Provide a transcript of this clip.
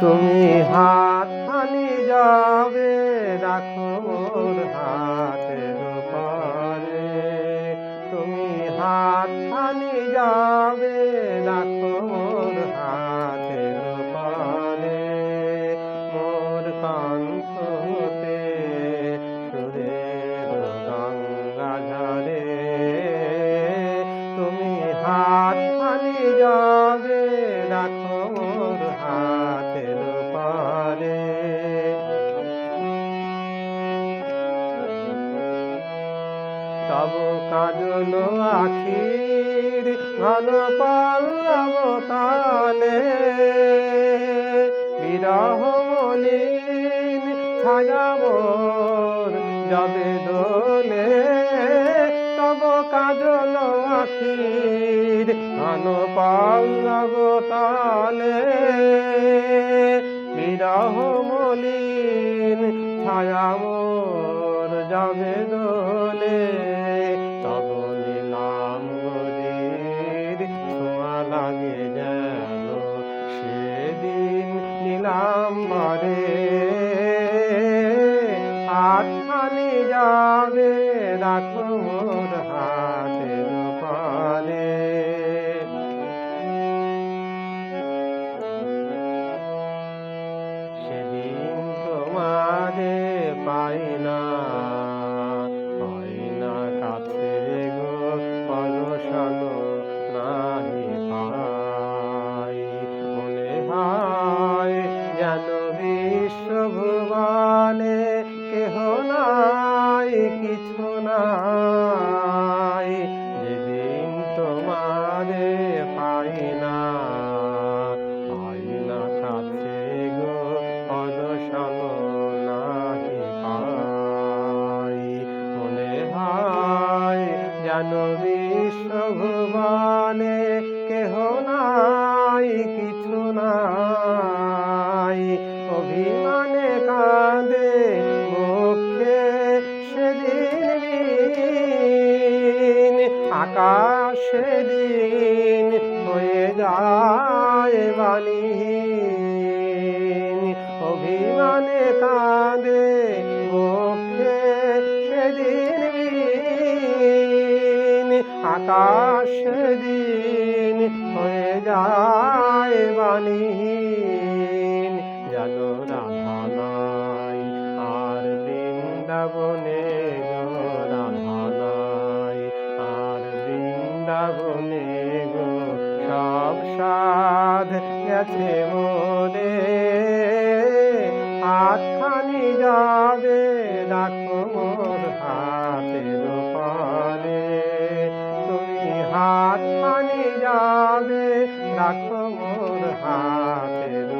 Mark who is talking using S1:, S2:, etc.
S1: তুমি হাত খালি যাবে রাখো তব কাজল আখির ঘন পাল্লব তালে। বিরহ মলিন ছায়া মোর যাবে দোলে। তব কাজল আখির ঘন পাল্লব তালে। বিরহ মলিন ছায়া মোর যাবে দোলে। নিলাম মারে হাতখানি যাবে রাখো মোর হাতের পারে সেদিন তোমারে পাই না কিছু নাই, যেদিন তোমারে পাই না পাই না কাছে গো অদশানো নাহি পাই। মনে হয় যেন বিশ্বভুবনে আকাশ দিন হয়ে যায় বালিহীন অভিমানে কাঁদে মুখে সেদিন আকাশ সেদিন হয়ে যায় বালিহীন গেছে মনে। হাতখানি যাবে রাখো মোর হাতের পরে তুমি হাতখানি যাবে রাখো মোর হাতের